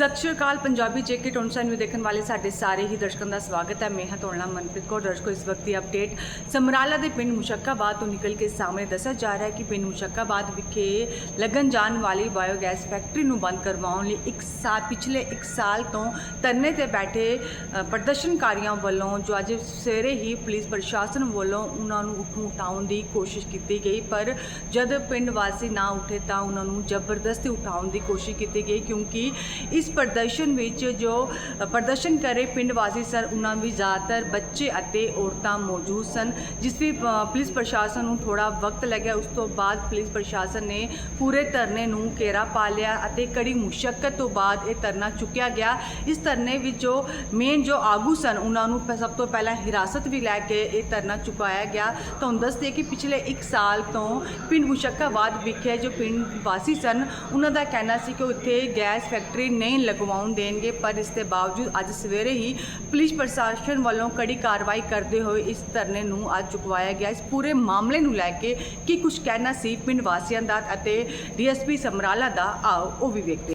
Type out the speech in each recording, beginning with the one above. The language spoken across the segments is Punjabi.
ਸਤਿ ਸ਼੍ਰੀ ਅਕਾਲ, ਪੰਜਾਬੀ ਜੇਕੇ ਟੋਨਸਾ ਨੂੰ ਦੇਖਣ ਵਾਲੇ ਸਾਡੇ ਸਾਰੇ ਹੀ ਦਰਸ਼ਕਾਂ ਦਾ ਸਵਾਗਤ ਹੈ। ਮੈਂ ਹਾਂ ਤੁਹਾਡਾ ਮਨਪ੍ਰੀਤ ਕੌਰ, ਦਰਸ਼ਕੋ ਇਸ ਵਕਤ ਦੀ ਅਪਡੇਟ ਸਮਰਾਲਾ ਦੇ ਪਿੰਡ ਮੁਸ਼ੱਕਾਬਾਦ ਤੋਂ ਨਿਕਲ ਕੇ ਸਾਹਮਣੇ ਦੱਸਿਆ ਜਾ ਰਿਹਾ ਹੈ ਕਿ ਪਿੰਡ ਮੁਸ਼ੱਕਾਬਾਦ ਵਿਖੇ ਲੱਗਣ ਜਾਣ ਵਾਲੀ ਬਾਇਓਗੈਸ ਫੈਕਟਰੀ ਨੂੰ ਬੰਦ ਕਰਵਾਉਣ ਲਈ ਇੱਕ ਸਾਲ, ਪਿਛਲੇ 1 ਸਾਲ ਤੋਂ ਧਰਨੇ ਤੇ ਬੈਠੇ ਪ੍ਰਦਰਸ਼ਨਕਾਰੀਆਂ ਵੱਲੋਂ ਜੋ ਅੱਜ ਸਵੇਰੇ ਹੀ ਪੁਲਿਸ ਪ੍ਰਸ਼ਾਸਨ ਵੱਲੋਂ ਉਹਨਾਂ ਨੂੰ ਉੱਠੂ ਉਠਾਉਣ ਦੀ ਕੋਸ਼ਿਸ਼ ਕੀਤੀ ਗਈ, ਪਰ ਜਦ ਪਿੰਡ ਵਾਸੀ ਨਾ ਉੱਠੇ ਤਾਂ ਉਹਨਾਂ ਨੂੰ ਜ਼ਬਰਦਸਤੀ ਉਠਾਉਣ ਦੀ ਕੋਸ਼ਿਸ਼ ਕੀਤੀ ਗਈ, ਕਿਉਂਕਿ ਇਸ ਪ੍ਰਦਰਸ਼ਨ ਵਿੱਚ ਜੋ ਪ੍ਰਦਰਸ਼ਨ ਕਰੇ ਪਿੰਡ ਵਾਸੀ ਸਨ ਉਹਨਾਂ ਵਿੱਚ ਜ਼ਿਆਦਾਤਰ ਬੱਚੇ ਅਤੇ ਔਰਤਾਂ ਮੌਜੂਦ ਸਨ, ਜਿਸ ਵੀ ਪੁਲਿਸ ਪ੍ਰਸ਼ਾਸਨ ਨੂੰ ਥੋੜਾ ਵਕਤ ਲੱਗਿਆ ਉਸ ਤੋਂ ਬਾਅਦ ਪੁਲਿਸ ਪ੍ਰਸ਼ਾਸਨ ਨੇ ਪੂਰੇ ਧਰਨੇ ਨੂੰ ਘੇਰਾ ਪਾ ਲਿਆ ਅਤੇ ਕੜੀ ਮੁਸ਼ਕਲ ਤੋਂ ਬਾਅਦ ਇਹ ਧਰਨਾ ਚੁੱਕਿਆ ਗਿਆ। ਇਸ ਧਰਨੇ ਵਿੱਚ ਜੋ ਮੇਨ ਜੋ ਆਗੂ ਸਨ, ਉਹਨਾਂ ਨੂੰ ਸਭ ਤੋਂ ਪਹਿਲਾਂ ਹਿਰਾਸਤ ਵੀ ਲੈ ਕੇ ਇਹ ਧਰਨਾ ਚੁਕਾਇਆ ਗਿਆ। ਤੁਹਾਨੂੰ ਦੱਸਦੇ ਕਿ ਪਿਛਲੇ 1 ਸਾਲ ਤੋਂ ਪਿੰਡ ਮੁਸ਼ੱਕਾਬਾਦ ਵਿਖੇ ਜੋ ਪਿੰਡ ਵਾਸੀ ਸਨ, ਉਹਨਾਂ ਦਾ ਕਹਿਣਾ ਸੀ ਕਿ ਉੱਥੇ ਗੈਸ ਫੈਕਟਰੀ ਨਹੀਂ ਲਗਵਾਉਣ ਦੇਣਗੇ, ਪਰ ਇਸ ਦੇ ਬਾਵਜੂਦ ਅੱਜ ਸਵੇਰੇ ਹੀ ਪੁਲਿਸ ਪ੍ਰਸ਼ਾਸਨ ਵੱਲੋਂ ਕੜੀ ਕਾਰਵਾਈ ਕਰਦੇ ਹੋਏ ਇਸ ਧਰਨੇ ਨੂੰ ਅੱਜ ਚੁਕਵਾਇਆ ਗਿਆ। ਇਸ ਪੂਰੇ ਮਾਮਲੇ ਨੂੰ ਲੈ ਕੇ ਕੀ ਕੁਝ ਕਹਿਣਾ ਸੀ, ਪਿੰਡ ਵਾਸੀਆਂ ਦਾ ਅਤੇ ਡੀਐਸਪੀ ਸਮਰਾਲਾ ਦਾ, ਆਓ ਉਹ ਵੀ ਵੇਖਦੇ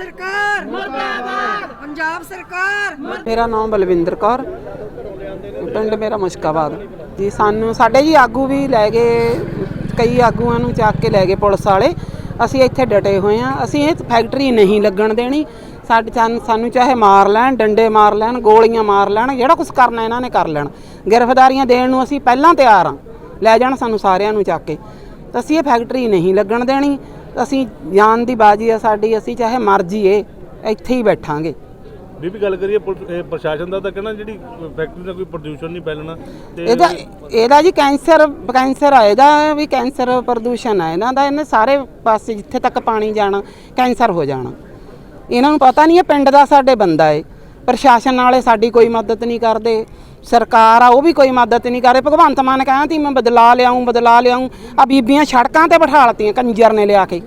ਸਰਕਾਰ! ਮੁਰਦਾਬਾਦ! ਪੰਜਾਬ ਸਰਕਾਰ! ਮੇਰਾ ਨਾਮ ਬਲਵਿੰਦਰ ਕੌਰ। ਪਿੰਡ ਮੇਰਾ ਮੁਸ਼ਕਾਬਾਦ। ਜੀ ਸਾਨੂੰ ਸਾਡੇ ਜੀ ਆਗੂ ਵੀ ਲੈ ਗਏ ਕਈ ਆਗੂਆਂ ਨੂੰ ਚੱਕ ਕੇ ਲੈ ਗਏ ਪੁਲਿਸ ਵਾਲੇ। ਅਸੀਂ ਇੱਥੇ ਡਟੇ ਹੋਏ ਆ ਅਸੀਂ ਇਹ ਫੈਕਟਰੀ ਨਹੀਂ ਲੱਗਣ ਦੇਣੀ। ਸਾਡੇ ਸਾਨੂੰ- ਸਾਨੂੰ ਚਾਹੇ ਮਾਰ ਲੈਣ ਡੰਡੇ ਮਾਰ ਲੈਣ ਗੋਲੀਆਂ ਮਾਰ ਲੈਣ ਜਿਹੜਾ ਕੁਝ ਕਰਨਾ ਇਹਨਾਂ ਨੇ ਕਰ ਲੈਣ। ਗ੍ਰਿਫਤਾਰੀਆਂ ਦੇਣ ਨੂੰ ਅਸੀਂ ਪਹਿਲਾਂ ਤਿਆਰ ਆ ਲੈ ਜਾਣ ਸਾਨੂੰ ਸਾਰਿਆਂ ਨੂੰ ਚੱਕ ਕੇ। ਤਾਂ ਅਸੀਂ ਇਹ ਫੈਕਟਰੀ ਨਹੀਂ ਲੱਗਣ ਦੇਣੀ। ਅਸੀਂ ਜਾਨ ਦੀ ਬਾਜੀ ਆ ਸਾਡੀ ਅਸੀਂ ਚਾਹੇ ਮਰ ਜੀਏ ਇੱਥੇ ਹੀ ਬੈਠਾਂਗੇ। ਬੀਬੀ ਗੱਲ ਕਰੀਏ ਪੁਲਿਸ- ਇਹ ਪ੍ਰਸ਼ਾਸਨ ਦਾ ਤਾਂ ਕਹਿਣਾ ਜਿਹੜੀ ਫੈਕਟਰੀ ਦਾ ਕੋਈ ਪ੍ਰਦੂਸ਼ਣ ਨਹੀਂ ਫੈਲਣਾ ਤੇ ਇਹਦਾ ਇਹਦਾ ਜੀ ਕੈਂਸਰ ਕੈਂਸਰ ਆ ਇਹਦਾ ਵੀ ਕੈਂਸਰ ਪ੍ਰਦੂਸ਼ਣ ਆ ਇਹਨਾਂ ਦਾ ਇਹਨੇ ਸਾਰੇ ਪਾਸੇ ਜਿੱਥੇ ਤੱਕ ਪਾਣੀ ਜਾਣਾ ਕੈਂਸਰ ਹੋ ਜਾਣਾ। ਇਹਨਾਂ ਨੂੰ ਪਤਾ ਨਹੀਂ ਇਹ ਪਿੰਡ ਦਾ ਸਾਡੇ ਬੰਦਾ ਏ। ਪ੍ਰਸ਼ਾਸਨ ਵਾਲੇ ਸਾਡੀ ਕੋਈ ਮਦਦ ਨਹੀਂ ਕਰਦੇ। ਸਰਕਾਰ ਆ ਉਹ ਵੀ ਕੋਈ ਮਦਦ ਨਹੀਂ ਕਰ ਰਹੀ। ਭਗਵੰਤ ਮਾਨ ਕਹਿੰਦਾ ਤੀ ਮੈਂ ਬਦਲਾ ਲਿਆਉਂ ਬਦਲਾ ਲਿਆਉਂ ਆ ਬੀਬੀਆਂ ਸੜਕਾਂ ਤੇ ਬਿਠਾਲਤੀਆਂ ਕੰਜਰ ਨੇ ਲਿਆ ਕੇ।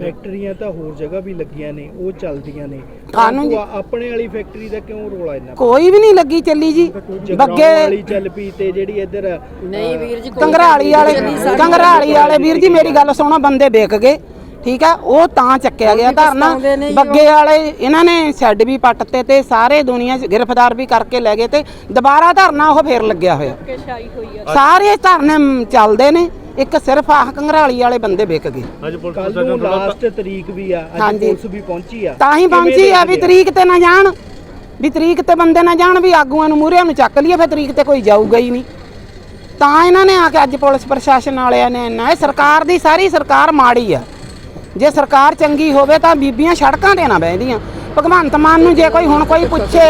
ਫੈਕਟਰੀਆਂ ਤਾਂ ਹੋਰ ਜਗ੍ਹਾ ਵੀ ਲੱਗੀਆਂ ਨੇ ਉਹ ਚੱਲਦੀਆਂ ਨੇ। ਕਾਨੂੰਨ ਜੀ- ਆਪਣੇ ਵਾਲੀ ਫੈਕਟਰੀ ਦਾ ਕਿਉਂ ਰੋਲਾ ਇੰਨਾ? ਕੋਈ ਵੀ ਨਹੀਂ ਲੱਗੀ ਚੱਲੀ ਜੀ। ਜਗਰਾਉਂ ਬੱਗੇ ਵਾਲੀ ਚੱਲ ਪਈ ਤੇ ਜਿਹੜੀ ਇੱਧਰ ਨਹੀਂ ਵੀਰ ਜੀ ਕੰਗਰਾਲੀ ਵਾਲੇ ਕੰਗਰਾਲੀ ਵਾਲੇ ਵੀਰ ਜੀ ਮੇਰੀ ਗੱਲ ਸੁਣੋ ਬੰਦੇ ਵਿਕ ਗਏ। ਠੀਕ ਆ? ਉਹ ਤਾਂ ਚੱਕਿਆ ਗਿਆ ਧਰਨਾ। ਬੱਗੇ ਵਾਲੇ ਇਹਨਾਂ ਨੇ ਸ਼ੈੱਡ ਵੀ ਪੱਟਤੇ ਤੇ ਸਾਰੇ ਦੁਨੀਆ 'ਚ ਗ੍ਰਿਫਤਾਰ ਵੀ ਕਰਕੇ ਲੈ ਗਏ ਤੇ ਦੁਬਾਰਾ ਧਰਨਾ ਉਹ ਫੇਰ ਲੱਗਿਆ ਹੋਇਆ। ਸਾਰੇ ਧਰਨੇ ਚੱਲਦੇ ਨੇ। ਇੱਕ ਸਿਰਫ ਆਹ ਕੰਗਰਾਲੀ ਵਾਲੇ ਬੰਦੇ ਵਿਕ ਗਏ। ਅੱਜ ਪੁਲਿਸ ਨੂੰ ਲਾਸਟ ਤਰੀਕ ਵੀ ਆ। ਅੱਜ। ਪੁਲਿਸ ਵੀ ਪਹੁੰਚੀ ਆ। ਤਾਂ ਹੀ ਪਹੁੰਚੀ ਆ ਵੀ ਤਰੀਕ ਤੇ ਨਾ ਜਾਣ ਵੀ ਤਰੀਕ ਤੇ ਬੰਦੇ ਨਾ ਜਾਣ ਵੀ ਆਗੂਆਂ ਨੂੰ ਮੂਹਰਿਆਂ ਨੂੰ ਚੱਕ ਲਈਏ ਫਿਰ ਤਰੀਕ ਤੇ ਕੋਈ ਜਾਊਗਾ ਹੀ ਨਹੀਂ। ਤਾਂ ਇਹਨਾਂ ਨੇ ਆ ਕੇ ਅੱਜ ਪੁਲਿਸ ਪ੍ਰਸ਼ਾਸਨ ਵਾਲਿਆਂ ਨੇ ਇਹ ਸਰਕਾਰ ਦੀ ਸਾਰੀ ਸਰਕਾਰ ਮਾੜੀ ਆ। ਜੇ ਸਰਕਾਰ ਚੰਗੀ ਹੋਵੇ ਤਾਂ ਬੀਬੀਆਂ ਸੜਕਾਂ ਤੇ ਨਾ ਬਹਿੰਦੀਆਂ। ਭਗਵੰਤ ਮਾਨ ਨੂੰ ਜੇ ਕੋਈ ਹੁਣ ਕੋਈ ਪੁੱਛੇ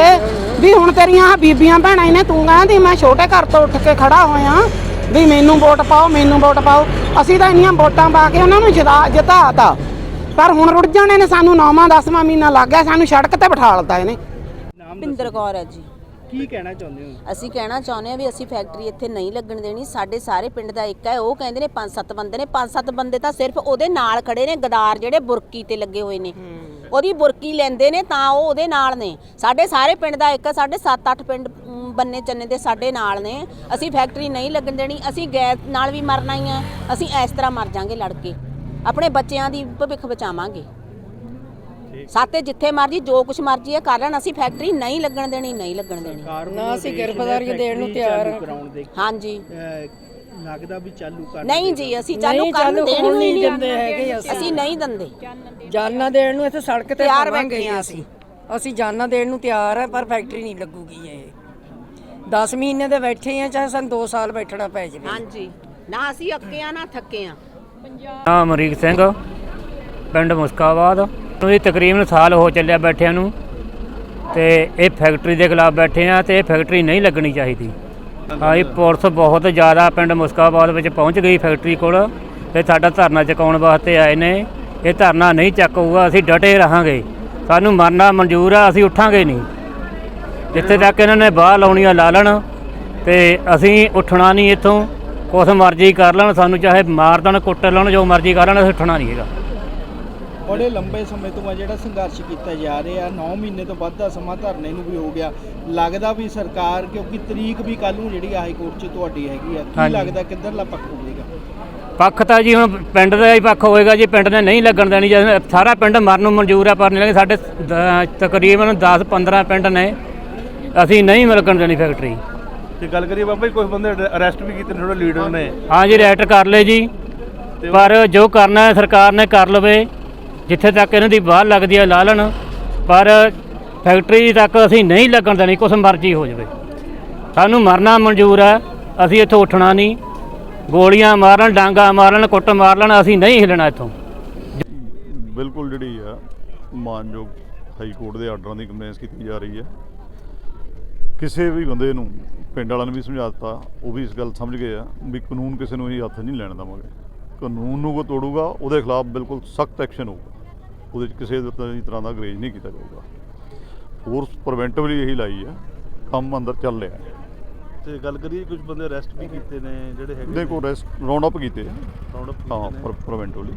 ਵੀ ਹੁਣ ਤੇਰੀਆਂ ਆਹ ਬੀਬੀਆਂ ਭੈਣਾਂ ਨੇ, ਤੂੰ ਕਹਿੰਦੀ, ਮੈਂ ਛੋਟੇ ਘਰ ਤੋਂ ਉੱਠ ਕੇ ਖੜਾ ਹੋਇਆ ਵੀ ਮੈਨੂੰ ਵੋਟ ਪਾਓ, ਮੈਨੂੰ ਵੋਟ ਪਾਓ। ਅਸੀਂ ਤਾਂ ਇੰਨੀਆਂ ਵੋਟਾਂ ਪਾ ਕੇ ਉਹਨਾਂ ਨੂੰ ਜਿਤਾ ਜਿਤਾਤਾ। ਪਰ ਹੁਣ ਰੁੜ ਜਾਣੇ ਨੇ ਸਾਨੂੰ ਨੌਵਾਂ, ਦਸਵਾਂ ਮਹੀਨਾ ਲੱਗ ਗਿਆ, ਸਾਨੂੰ ਸੜਕ ਤੇ ਬਿਠਾ ਲਤਾ ਇਹਨੇ। ਨਾਮ ਕੌਰ ਹੈ ਜੀ। ਕੀ ਕਹਿਣਾ ਚਾਹੁੰਦੇ ਹੋ? ਅਸੀਂ ਕਹਿਣਾ ਚਾਹੁੰਦੇ ਹਾਂ ਵੀ ਅਸੀਂ ਫੈਕਟਰੀ ਇੱਥੇ ਨਹੀਂ ਲੱਗਣ ਦੇਣੀ। ਸਾਡੇ ਸਾਰੇ ਪਿੰਡ ਦਾ ਇੱਕ ਹੈ ਉਹ ਕਹਿੰਦੇ ਨੇ ਪੰਜ ਸੱਤ ਬੰਦੇ ਨੇ। ਪੰਜ ਸੱਤ ਬੰਦੇ ਤਾਂ ਸਿਰਫ ਉਹਦੇ ਨਾਲ ਖੜੇ ਨੇ ਗਦਾਰ ਜਿਹੜੇ ਬੁਰਕੀ ਤੇ ਲੱਗੇ ਹੋਏ ਨੇ। ਉਹਦੀ ਬੁਰਕੀ ਲੈਂਦੇ ਨੇ ਤਾਂ ਉਹ ਉਹਦੇ ਨਾਲ ਨੇ। ਸਾਡੇ ਸਾਰੇ ਪਿੰਡ ਦਾ ਇੱਕ ਹੈ, ਸਾਡੇ 7-8 ਪਿੰਡ ਬੰਨੇ ਚੰਨੇ ਦੇ ਸਾਡੇ ਨਾਲ ਨੇ। ਅਸੀਂ ਫੈਕਟਰੀ ਨਹੀਂ ਲੱਗਣ ਦੇਣੀ ਅਸੀਂ ਗੈਸ ਨਾਲ ਵੀ ਮਰਨਾ ਹੀ ਆ ਅਸੀਂ ਇਸ ਤਰ੍ਹਾਂ ਮਰ ਜਾਾਂਗੇ ਲੜ ਕੇ ਆਪਣੇ ਬੱਚਿਆਂ ਦੀ ਭਵਿੱਖ ਬਚਾਵਾਂਗੇ। ਸਾਤੇ ਜਿੱਥੇ ਮਰਜ਼ੀ ਜੋ ਕੁਛ ਮਰਜ਼ੀ ਹੈ ਕਰ ਲੈਣ। ਅਸੀਂ ਫੈਕਟਰੀ ਨਹੀਂ ਲੱਗਣ ਦੇਣੀ ਨਹੀਂ ਲੱਗਣ ਦੇਣੀ। ਨਾ ਅਸੀਂ ਗ੍ਰਿਫਤਾਰੀ ਦੇਣ ਨੂੰ ਤਿਆਰ ਹਾਂਜੀ। ਲੱਗਦਾ ਵੀ ਚਾਲੂ ਕਰ ਨਹੀਂ ਜੀ ਅਸੀਂ ਚਾਲੂ ਨਹੀਂ, ਕਰਨ ਚਾਲੂ ਦੇਣੀ ਹੋਣ ਹੀ ਨਹੀਂ ਨਹੀਂ ਦਿੰਦੇ ਹੈਗੇ ਅਸੀਂ। ਅਸੀਂ ਨਹੀਂ ਦਿੰਦੇ। ਜਾਨਾਂ ਦੇਣ ਨੂੰ ਇੱਥੇ ਸੜਕ ਤੇ ਤਿਆਰ ਪਾਵਾਂਗੇ ਬੈਠੇ ਹਾਂ ਅਸੀਂ। ਅਸੀਂ ਜਾਨਾਂ ਦੇਣ ਨੂੰ ਤਿਆਰ ਹੈ ਪਰ ਫੈਕਟਰੀ ਨਹੀਂ ਲੱਗੂਗੀ ਇਹ। 10 ਮਹੀਨੇ ਦੇ ਬੈਠੇ ਆ ਚਾਹੇ ਸਾਨੂੰ 2 ਸਾਲ ਬੈਠਣਾ ਪੈ ਜਾਵੇ। ਹਾਂਜੀ। ਨਾ ਅਸੀਂ ਅੱਕੇ ਆ ਨਾ ਥੱਕੇ ਆ ਨਾਮ ਅਮਰੀਕ ਸਿੰਘ ਪਿੰਡ ਮੁਸਕਾਬਾਦ। ਨੂੰ ਵੀ ਤਕਰੀਬਨ ਸਾਲ ਹੋ ਚੱਲਿਆ ਬੈਠਿਆਂ ਨੂੰ ਤੇ ਇਹ ਫੈਕਟਰੀ ਦੇ ਖਿਲਾਫ ਬੈਠੇ ਆ ਤੇ ਇਹ ਫੈਕਟਰੀ ਨਹੀਂ ਲੱਗਣੀ ਚਾਹੀਦੀ। ਹਾਂ ਇਹ ਪੁਲਿਸ ਬਹੁਤ ਜ਼ਿਆਦਾ ਪਿੰਡ ਮੁਸਕਾਬਾਦ ਵਿੱਚ ਪਹੁੰਚ ਗਈ ਫੈਕਟਰੀ ਕੋਲ ਤੇ ਸਾਡਾ ਧਰਨਾ ਚੁਕਾਉਣ ਵਾਸਤੇ ਆਏ ਨੇ। ਇਹ ਧਰਨਾ ਨਹੀਂ ਚੱਕੂਗਾ ਅਸੀਂ ਡਟੇ ਰਹਾਂਗੇ। ਸਾਨੂੰ ਮਰਨਾ ਮਨਜ਼ੂਰ ਆ, ਅਸੀਂ ਉੱਠਾਂਗੇ ਨਹੀਂ। ਜਿੱਥੇ ਤੱਕ ਇਹਨਾਂ ਨੇ ਬਾਹ ਲਾਉਣੀ ਆ ਲਾ ਲੈਣ ਤੇ ਅਸੀਂ ਉੱਠਣਾ ਨਹੀਂ ਇੱਥੋਂ। ਕੁਛ ਮਰਜ਼ੀ ਕਰ ਲੈਣ, ਸਾਨੂੰ ਚਾਹੇ ਮਾਰ ਦੇਣ, ਕੁੱਟ ਲੈਣ, ਜੋ ਮਰਜ਼ੀ ਕਰ ਲੈਣ, ਅਸੀਂ ਉੱਠਣਾ ਨਹੀਂ ਹੈਗਾ। ਬੜੇ ਲੰਬੇ ਸਮੇਂ ਤੋਂ ਆ ਜਿਹੜਾ ਸੰਘਰਸ਼ ਕੀਤਾ ਜਾ ਰਿਹਾ। 9 ਮਹੀਨੇ ਤੋਂ ਵੱਧ ਦਾ ਸਮਾਂ ਧਰਨੇ ਨੂੰ ਵੀ ਹੋ ਗਿਆ। ਲੱਗਦਾ ਵੀ ਸਰਕਾਰ ਕਿਉਂਕਿ ਤਰੀਕ ਵੀ ਕੱਲ ਨੂੰ ਜਿਹੜੀ ਹਾਈ ਕੋਰਟ 'ਚ ਤੁਹਾਡੀ ਹੈਗੀ ਆ ਕੀ। ਲੱਗਦਾ ਕਿੱਧਰਲਾ ਪੱਖ ਹੋਵੇਗਾ? ਪੱਖ ਤਾਂ ਜੀ ਹੁਣ ਪਿੰਡ ਦਾ ਹੀ ਪੱਖ ਹੋਏਗਾ ਜੀ ਪਿੰਡ ਨੇ ਨਹੀਂ ਲੱਗਣ ਦੇਣੀ ਜੇ ਸਾਰਾ ਪਿੰਡ ਮਰਨ ਨੂੰ ਮਨਜ਼ੂਰ ਆ ਪਰ ਨਹੀਂ ਲੱਗੇ ਸਾਡੇ ਤਕਰੀਬਨ 10 15 ਪਿੰਡ ਨੇ ਅਸੀਂ ਨਹੀਂ ਲੱਗਣ ਦੇਣੀ ਫੈਕਟਰੀ। ਤੇ ਗੱਲ ਕਰੀਏ ਬਾਬਾ ਜੀ ਕੁਝ ਬੰਦੇ ਅਰੈਸਟ ਵੀ ਕੀਤੇ ਨੇ ਥੋੜੇ ਲੀਡਰ ਨੇ। ਹਾਂ ਜੀ ਰੈਟ ਕਰ ਲਏ ਜੀ ਪਰ ਜੋ ਕਰਨਾ ਹੈ ਸਰਕਾਰ ਨੇ ਕਰ ਲਵੇ। ਜਿੱਥੇ ਤੱਕ ਇਹਨਾਂ ਦੀ ਬਾਹਰ ਲੱਗਦੀ ਹੈ ਲਾ ਲੈਣ ਪਰ ਫੈਕਟਰੀ ਤੱਕ ਅਸੀਂ ਨਹੀਂ ਲੱਗਣ ਦੇਣੀ, ਕੁਛ ਮਰਜ਼ੀ ਹੋ ਜਾਵੇ। ਸਾਨੂੰ ਮਰਨਾ ਮਨਜ਼ੂਰ ਹੈ ਅਸੀਂ ਇੱਥੋਂ ਉੱਠਣਾ ਨਹੀਂ। ਗੋਲੀਆਂ ਮਾਰਨ, ਡਾਂਗਾ ਮਾਰਨ, ਕੁੱਟ ਮਾਰ ਲੈਣ ਅਸੀਂ ਨਹੀਂ ਹਿੱਲਣਾ ਇੱਥੋਂ। ਬਿਲਕੁਲ ਜਿਹੜੀ ਆ, ਮਾਨਯੋਗ ਹਾਈ ਕੋਰਟ ਦੇ ਆਰਡਰਾਂ ਦੀ ਕੰਪਲੇਂਸ ਕੀਤੀ ਜਾ ਰਹੀ ਹੈ ਕਿਸੇ ਵੀ ਬੰਦੇ ਨੂੰ, ਪਿੰਡ ਵਾਲਿਆਂ ਨੇ ਵੀ ਸਮਝਾ ਦਿੱਤਾ, ਉਹ ਵੀ ਇਸ ਗੱਲ ਸਮਝ ਗਏ ਆ ਵੀ ਕਾਨੂੰਨ ਕਿਸੇ ਨੂੰ ਹੀ ਹੱਥ ਨਹੀਂ ਲੈਣ ਦੇਵਾਂਗੇ। ਕਾਨੂੰਨ ਨੂੰ ਕੋ ਤੋੜੂਗਾ, ਉਹਦੇ ਖਿਲਾਫ ਬਿਲਕੁਲ ਸਖਤ ਐਕਸ਼ਨ ਹੋਊਗਾ। ਉਹਦੇ 'ਚ ਕਿਸੇ ਤਰ੍ਹਾਂ ਦਾ ਗਰੇਜ ਨਹੀਂ ਕੀਤਾ ਜਾਊਗਾ। ਫੋਰਸ ਪ੍ਰੀਵੈਂਟਿਵਲੀ ਇਹੀ ਲਾਈ ਆ ਕੰਮ ਅੰਦਰ ਚੱਲ ਰਿਹਾ ਹੈ। ਤੇ ਗੱਲ ਕਰੀਏ ਕੁਝ ਬੰਦੇ ਅਰੈਸਟ ਵੀ ਕੀਤੇ ਨੇ ਜਿਹੜੇ ਹੈਗੇ ਇਹਦੇ ਕੋਲ ਰੈਸਟ ਰਾਉਂਡ ਅਪ ਕੀਤੇ ਆ। ਰਾਉਂਡ ਅਪ ਹਾਂ ਕੀਤੇ ਪ੍ਰੀਵੈਂਟਿਵਲੀ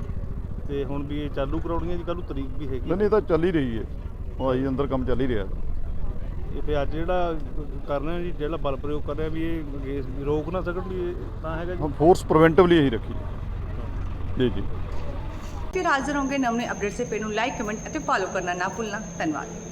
ਤੇ ਹੁਣ ਵੀ ਇਹ ਚਾਲੂ ਕਰਾਉਣੀਆਂ ਜੀ ਕੱਲ ਨੂੰ ਤਰੀਕ ਵੀ ਹੈਗੀ ਨਹੀਂ ਇਹ ਤਾਂ ਚੱਲ ਹੀ ਰਹੀ ਹੈ। ਉਹ ਆਈ ਅੰਦਰ ਕੰਮ ਚੱਲ ਹੀ ਰਿਹਾ ਇਹ ਫਿਰ ਅੱਜ ਜਿਹੜਾ ਕਰ ਰਹੇ ਜੀ ਜਿਹੜਾ ਬਲ ਪ੍ਰਯੋਗ ਕਰ ਰਿਹਾ ਵੀ ਇਹ ਵੀ ਰੋਕ ਨਾ ਸਕਣ ਵੀ ਤਾਂ ਹੈਗਾ ਜੀ। ਹਾਂ ਫੋਰਸ ਪ੍ਰੀਵੈਂਟਿਵਲੀ ਇਹੀ ਰੱਖੀ ਹੈ। ਜੀ ਜੀ। ਫਿਰ ਹਾਜ਼ਰ ਹੋंगे ਨਵੇਂ ਅਪਡੇਟ ਸੇ ਪੇ ਨੂੰ ਲਾਈਕ ਕਮੈਂਟ ਅਤੇ ਫੋਲੋ ਕਰਨਾ ਨਾ ਭੁੱਲਣਾ। ਧੰਨਵਾਦ।